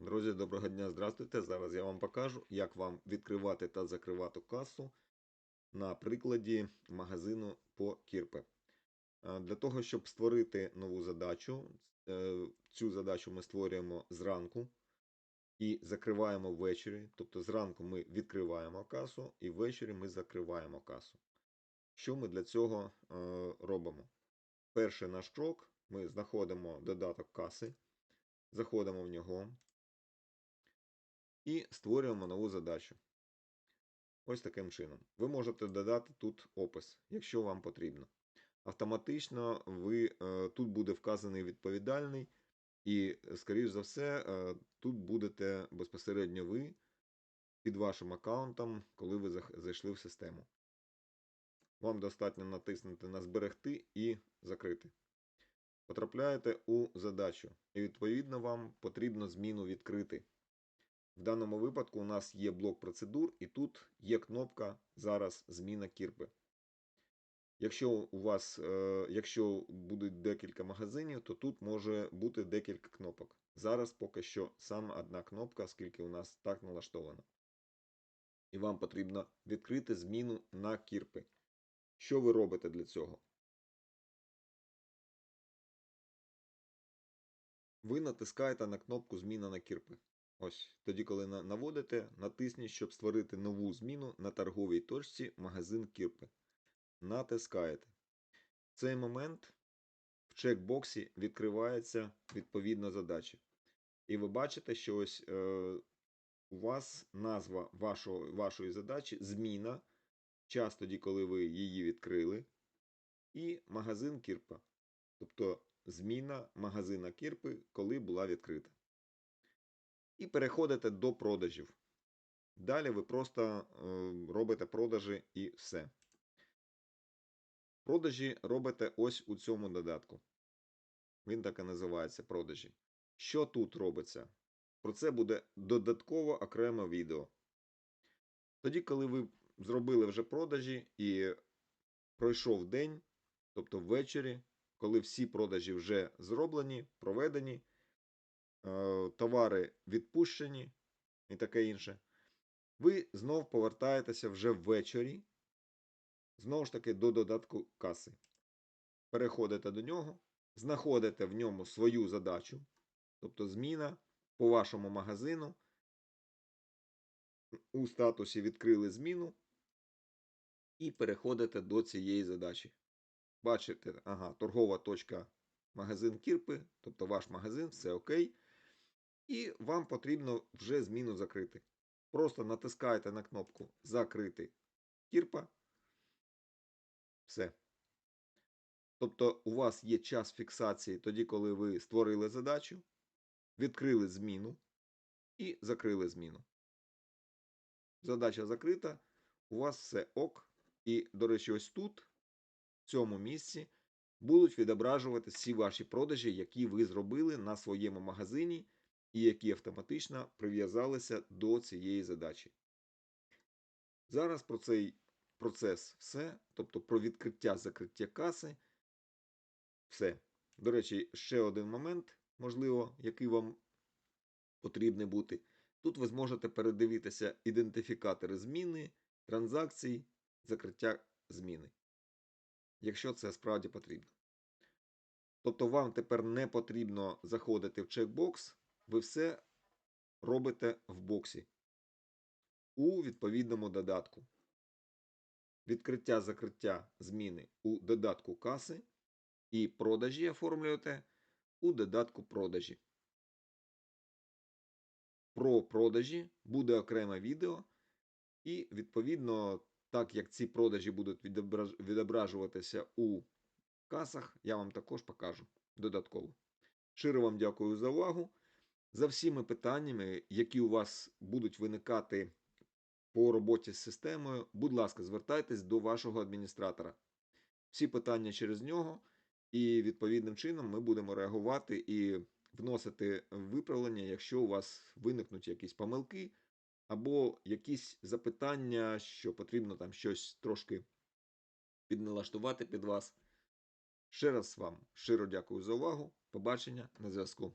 Друзі, доброго дня, здравствуйте. Зараз я вам покажу, як вам відкривати та закривати касу на прикладі магазину по Кірпе. Для того, щоб створити нову задачу, е, цю задачу ми створюємо зранку і закриваємо ввечері. Тобто зранку ми відкриваємо касу і ввечері ми закриваємо касу. Що ми для цього е, робимо? Перший наш крок ми знаходимо додаток каси, заходимо в нього і створюємо нову задачу. Ось таким чином. Ви можете додати тут опис, якщо вам потрібно. Автоматично ви, е, тут буде вказаний відповідальний, і, скоріш за все, е, тут будете безпосередньо ви під вашим аккаунтом, коли ви зайшли в систему. Вам достатньо натиснути на зберегти і закрити. Потрапляєте у задачу, і відповідно вам потрібно зміну відкрити. В даному випадку у нас є блок процедур, і тут є кнопка Зараз зміна кірпи. Якщо у вас, е, якщо будуть декілька магазинів, то тут може бути декілька кнопок. Зараз поки що саме одна кнопка, оскільки у нас так налаштовано. І вам потрібно відкрити зміну на кірпи. Що ви робите для цього? Ви натискаєте на кнопку Зміна на кірпи. Ось тоді, коли наводите, натисніть, щоб створити нову зміну на торговій точці магазин Кірпи. Натискаєте. В цей момент в чекбоксі відкривається відповідна задача. І ви бачите, що ось е, у вас назва вашого, вашої задачі зміна. Час тоді, коли ви її відкрили. І магазин Кірпа. Тобто зміна магазина Кірпи, коли була відкрита і переходите до продажів. Далі ви просто е, робите продажі і все. Продажі робите ось у цьому додатку. Він так і називається продажі. Що тут робиться? Про це буде додатково окреме відео. Тоді, коли ви зробили вже продажі і пройшов день, тобто ввечері, коли всі продажі вже зроблені, проведені, товари відпущені і таке інше, ви знов повертаєтеся вже ввечері, знову ж таки до додатку каси. Переходите до нього, знаходите в ньому свою задачу, тобто зміна по вашому магазину. У статусі відкрили зміну і переходите до цієї задачі. Бачите, ага, торгова точка магазин Кірпи, тобто ваш магазин, все окей. І вам потрібно вже зміну закрити. Просто натискаєте на кнопку Закрити Кірпа. Все. Тобто у вас є час фіксації тоді, коли ви створили задачу, відкрили зміну і закрили зміну. Задача закрита, у вас все ок. І, до речі, ось тут, в цьому місці, будуть відображувати всі ваші продажі, які ви зробили на своєму магазині і які автоматично прив'язалися до цієї задачі. Зараз про цей процес все, тобто про відкриття закриття каси. Все. До речі, ще один момент, можливо, який вам потрібний бути. Тут ви зможете передивитися ідентифікатори зміни, транзакцій, закриття зміни. Якщо це справді потрібно. Тобто вам тепер не потрібно заходити в чекбокс, ви все робите в боксі у відповідному додатку. Відкриття закриття зміни у додатку каси і продажі оформлюєте у додатку продажі. Про продажі буде окреме відео, і відповідно, так як ці продажі будуть відображуватися у касах, я вам також покажу додатково. Щиро вам дякую за увагу. За всіми питаннями, які у вас будуть виникати по роботі з системою, будь ласка, звертайтесь до вашого адміністратора. Всі питання через нього, і відповідним чином ми будемо реагувати і вносити виправлення, якщо у вас виникнуть якісь помилки або якісь запитання, що потрібно там щось трошки підналаштувати під вас. Ще раз вам щиро дякую за увагу. Побачення на зв'язку.